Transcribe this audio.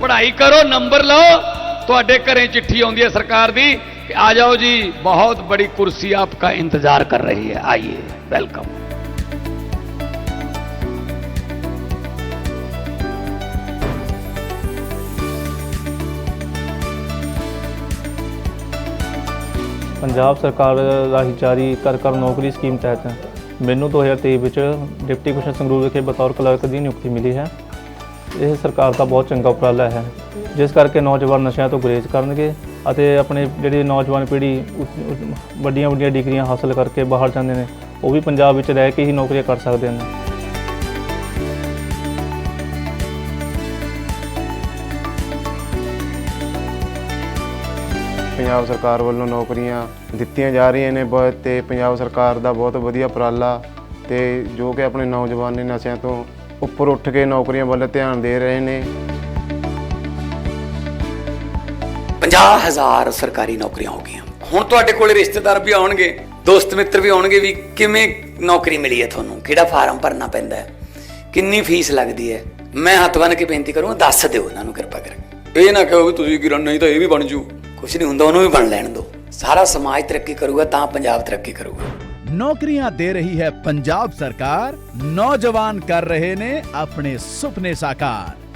ਪੜ੍ਹਾਈ ਕਰੋ, ਨੰਬਰ ਲਓ। ਤੁਹਾਡੇ ਘਰੇ ਚਿੱਠੀ ਆਉਂਦੀ ਹੈ ਸਰਕਾਰ ਦੀ ਕਿ ਆ ਜਾਓ ਜੀ, ਬਹੁਤ ਬੜੀ ਕੁਰਸੀ ਆਪਕਾ ਇੰਤਜ਼ਾਰ ਕਰ ਰਹੀ ਹੈ। ਆਈਏ, ਵੈਲਕਮ। ਪੰਜਾਬ ਸਰਕਾਰ ਰਾਹੀਂ ਜਾਰੀ ਕਰ ਕਰ ਨੌਕਰੀ ਸਕੀਮ ਤਹਿਤ ਮੈਨੂੰ 2023 ਵਿੱਚ ਡਿਪਟੀ ਕਮਿਸ਼ਨਰ ਸੰਗਰੂਰ ਵਿਖੇ ਬਤੌਰ ਕਲਰਕ ਦੀ ਨਿਯੁਕਤੀ ਮਿਲੀ ਹੈ। ਇਹ ਸਰਕਾਰ ਦਾ ਬਹੁਤ ਚੰਗਾ ਉਪਰਾਲਾ ਹੈ। ਜਿਸ ਕਰਕੇ ਨੌਜਵਾਨ ਨਸ਼ਿਆਂ ਤੋਂ ਗੁਰੇਜ਼ ਕਰਨਗੇ ਅਤੇ ਆਪਣੇ ਜਿਹੜੀ ਨੌਜਵਾਨ ਪੀੜ੍ਹੀ ਵੱਡੀਆਂ ਵੱਡੀਆਂ ਡਿਗਰੀਆਂ ਹਾਸਲ ਕਰਕੇ ਬਾਹਰ ਜਾਂਦੇ ਨੇ, ਉਹ ਵੀ ਪੰਜਾਬ ਵਿੱਚ ਰਹਿ ਕੇ ਹੀ ਨੌਕਰੀਆਂ ਕਰ ਸਕਦੇ ਨੇ। ਪੰਜਾਬ ਸਰਕਾਰ ਵੱਲੋਂ ਨੌਕਰੀਆਂ ਦਿੱਤੀਆਂ ਜਾ ਰਹੀਆਂ ਨੇ ਬਹੁਤ ਤੇ ਪੰਜਾਬ ਸਰਕਾਰ ਦਾ ਬਹੁਤ ਵਧੀਆ ਉਪਰਾਲਾ ਤੇ ਜੋ ਕਿ ਆਪਣੇ ਨੌਜਵਾਨ ਨੇ ਨਸ਼ਿਆਂ ਤੋਂ ਉੱਪਰ ਉੱਠ ਕੇ ਨੌਕਰੀਆਂ ਵੱਲ ਧਿਆਨ ਦੇ ਰਹੇ ਨੇ। 50000 ਸਰਕਾਰੀ ਨੌਕਰੀਆਂ ਹੋ ਗਈਆਂ। ਹੁਣ ਤੁਹਾਡੇ ਕੋਲੇ ਰਿਸ਼ਤੇਦਾਰ ਵੀ ਆਉਣਗੇ ਦੋਸਤ ਮਿੱਤਰ ਵੀ ਆਉਣਗੇ ਵੀ ਕਿਵੇਂ ਨੌਕਰੀ ਮਿਲੀ ਹੈ ਤੁਹਾਨੂੰ? ਕਿਹੜਾ ਫਾਰਮ ਭਰਨਾ ਪੈਂਦਾ ਹੈ? ਕਿੰਨੀ ਫੀਸ ਲੱਗਦੀ ਹੈ? ਮੈਂ ਹੱਥ ਬੰਨ੍ਹ ਕੇ ਬੇਨਤੀ ਕਰੂੰਗਾ ਦੱਸ ਦਿਓ ਉਹਨਾਂ ਨੂੰ ਕਿਰਪਾ ਕਰਕੇ। ਇਹ ਨਾ ਕਹੋ ਵੀ ਤੁਸੀਂ ਕਿਰਨ ਨਹੀਂ ਤਾਂ ਇਹ ਵੀ ਬਣ ਜੂ। ਕੁਝ ਨਹੀਂ ਹੁੰਦਾ ਉਹਨੂੰ ਵੀ ਬਣ ਲੈਣ ਦਿਓ। ਸਾਰਾ ਸਮਾਜ ਤਰੱਕੀ ਕਰੂਗਾ ਤਾਂ ਪੰਜਾਬ ਤਰੱਕੀ ਕਰੂਗਾ। ਨੌਕਰੀਆਂ ਦੇ ਰਹੀ ਹੈ ਪੰਜਾਬ ਸਰਕਾਰ ਨੌਜਵਾਨ ਕਰ ਰਹੇ ਨੇ ਆਪਣੇ ਸੁਪਨੇ ਸਾਕਾਰ